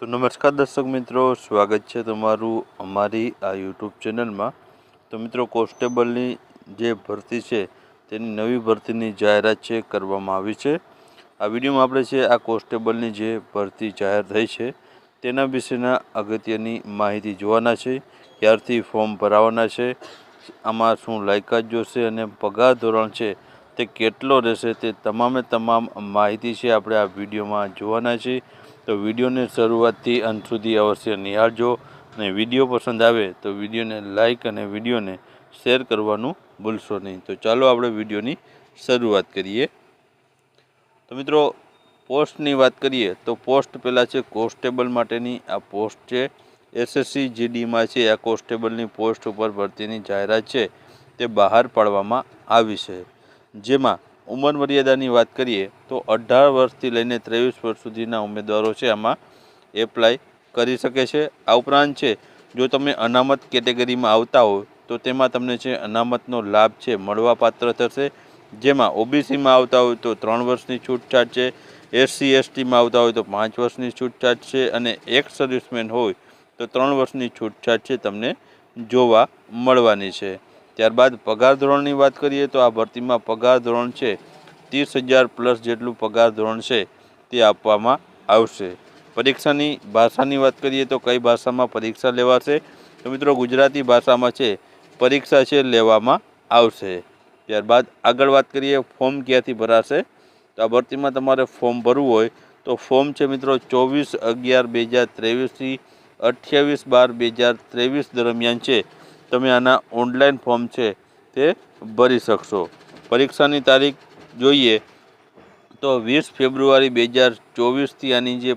તો નમસ્કાર દર્શક મિત્રો, સ્વાગત છે તમારું અમારી આ યુટ્યુબ ચેનલમાં. તો મિત્રો, કોન્સ્ટેબલની જે ભરતી છે, તેની નવી ભરતીની જાહેરાત છે, કરવામાં આવી છે. આ વિડીયોમાં આપણે છે, આ કોન્સ્ટેબલની જે ભરતી જાહેર થઈ છે, તેના વિશેના અગત્યની માહિતી જોવાના છે. ક્યારથી ફોર્મ ભરાવાના છે. આમાં શું લાયકાત જોશે અને પગાર ધોરણ છે, તે કેટલો રહેશે, તે તમામે તમામ માહિતી છે, આપણે આ વિડીયોમાં જોવાના છે. તો વિડીયોને શરૂઆતથી અંત સુધી અવશ્ય નિહાળજો અને વીડિયો પસંદ આવે તો વિડીયોને લાઈક અને વિડીયોને શેર કરવાનું ભૂલશો નહીં. તો ચાલો આપણે વિડીયોની શરૂઆત કરીએ. તો મિત્રો, પોસ્ટની વાત કરીએ તો પોસ્ટ પહેલાં છે કોન્સ્ટેબલ માટેની. આ પોસ્ટ છે એસએસસી જીડીમાં છે. આ કોન્સ્ટેબલની પોસ્ટ ઉપર ભરતીની જાહેરાત છે તે બહાર પાડવામાં આવી છે. જેમાં ઉંમર મર્યાદાની વાત કરીએ તો અઢાર વર્ષથી લઈને ત્રેવીસ વર્ષ સુધીના ઉમેદવારો છે આમાં એપ્લાય કરી શકે છે. આ ઉપરાંત છે, જો તમે અનામત કેટેગરીમાં આવતા હો, તો તેમાં તમને છે અનામતનો લાભ છે મળવાપાત્ર થશે. જેમાં ઓબીસીમાં આવતા હોય તો ત્રણ વર્ષની છૂટછાટ છે, એસસી, એસટીમાં આવતા હોય તો પાંચ વર્ષની છૂટછાટ છે અને એક સર્વિસમેન હોય તો ત્રણ વર્ષની છૂટછાટ છે તમને જોવા મળવાની છે. ત્યારબાદ પગાર ધોરણની વાત કરીએ તો આ ભરતીમાં પગાર ધોરણ છે ત્રીસ હજાર પ્લસ જેટલું પગાર ધોરણ છે તે આપવામાં આવશે. પરીક્ષાની ભાષાની વાત કરીએ તો કઈ ભાષામાં પરીક્ષા લેવાશે? તો મિત્રો ગુજરાતી ભાષામાં છે, પરીક્ષા છે લેવામાં આવશે. ત્યારબાદ આગળ વાત કરીએ, ફોર્મ ક્યાંથી ભરાશે? તો આ ભરતીમાં તમારે ફોર્મ ભરવું હોય તો ફોર્મ છે મિત્રો ચોવીસ અગિયાર બે હજાર ત્રેવીસથી અઠ્યાવીસ બાર બે હજાર ત્રેવીસ દરમિયાન છે. તમે આના ઓનલાઈન ફોર્મ છે તે ભરી શકશો. પરીક્ષાની તારીખ જોઈએ તો વીસ ફેબ્રુઆરી બે હજાર ચોવીસથી આની જે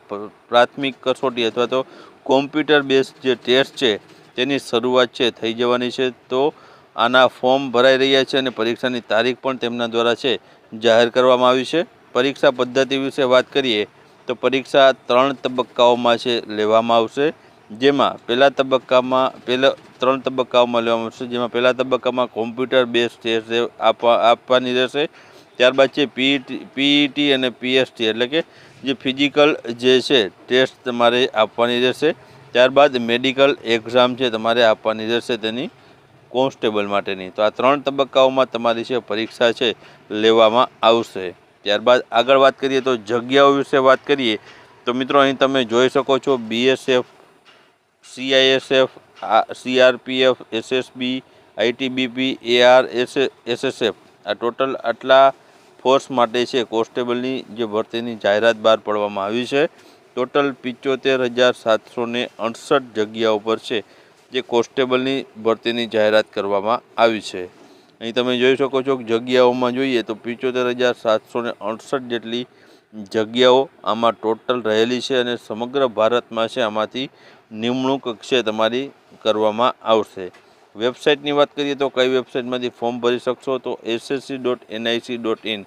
પ્રાથમિક કસોટી અથવા તો કોમ્પ્યુટર બેઝ જે ટેસ્ટ છે તેની શરૂઆત છે, થઈ જવાની છે. તો આના ફોર્મ ભરાઈ રહ્યા છે અને પરીક્ષાની તારીખ પણ તેમના દ્વારા છે, જાહેર કરવામાં આવી છે. પરીક્ષા પદ્ધતિ વિશે વાત કરીએ તો પરીક્ષા ત્રણ તબક્કાઓમાં છે, લેવામાં આવશે. જેમાં પહેલા તબક્કામાં, પહેલા ત્રણ તબક્કાઓમાં લેવામાં આવશે, જેમાં પહેલા તબક્કામાં કોમ્પ્યુટર બેઝ ટેસ્ટ આપવા, આપવાની રહેશે, ત્યારબાદ છે પીઈટી પીઈટી અને પીએસટી એટલે કે જે ફિઝિકલ જે છે ટેસ્ટ તમારે આપવાની રહેશે. ત્યારબાદ મેડિકલ એક્ઝામ છે તમારે આપવાની રહેશે તેની કોન્સ્ટેબલ માટેની. તો આ ત્રણ તબક્કાઓમાં તમારી છે પરીક્ષા છે લેવામાં આવશે. ત્યારબાદ આગળ વાત કરીએ તો જગ્યાઓ વિશે વાત કરીએ. તો મિત્રો અહીં તમે જોઈ શકો છો BSF CISF CRPF SSB ITBP AR SSF આ ટોટલ આટલા ફોર્સ માટે છે, કોન્સ્ટેબલની જે ભરતીની જાહેરાત બહાર પાડવામાં આવી છે. ટોટલ પિચોતેર હજાર સાતસો ને અડસઠ જગ્યાઓ પર છે, જે કોન્સ્ટેબલની ભરતીની જાહેરાત કરવામાં આવી છે. અહીં તમે જોઈ શકો છો કે જગ્યાઓમાં જોઈએ તો પિચોતેર હજાર સાતસો ને અડસઠ જેટલી જગ્યાઓ આમાં ટોટલ રહેલી છે અને સમગ્ર ભારતમાં છે, આમાંથી નિમણૂક કક્ષે તમારી કરવામાં આવશે. વેબસાઇટની વાત કરીએ તો કઈ વેબસાઇટમાંથી ફોર્મ ભરી શકશો તો SSC dot NIC dot in.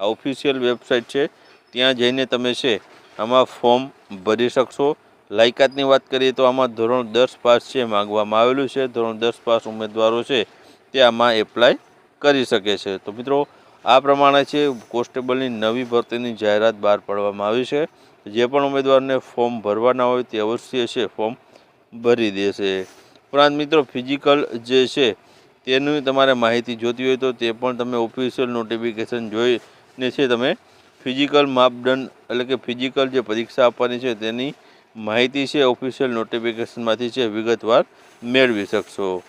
આ ઓફિશિયલ વેબસાઇટ છે. ત્યાં જઈને તમે છે આમાં ફોર્મ ભરી શકશો. લાયકાતની વાત કરીએ તો આમાં ધોરણ દસ પાસ છે માગવામાં આવેલું છે. ધોરણ દસ પાસ ઉમેદવારો છે તે આમાં એપ્લાય કરી શકે છે. તો મિત્રો, આ પ્રમાણે છે કોન્સ્ટેબલની નવી ભરતીની જાહેરાત બહાર પાડવામાં આવી છે. જે પણ ઉમેદવારને ફોર્મ ભરવાના હોય તે અવશ્ય છે, ફોર્મ ભરી દેશે. ઉપરાંત મિત્રો ફિઝિકલ જે છે, તેની તમારે માહિતી જોતી હોય તો તે પણ તમે ઓફિશિયલ નોટિફિકેશન જોઈને છે તમે ફિઝિકલ માપદંડ એટલે કે ફિઝિકલ જે પરીક્ષા આપવાની છે તેની માહિતી છે ઓફિશિયલ નોટિફિકેશનમાંથી છે, વિગતવાર મેળવી શકશો.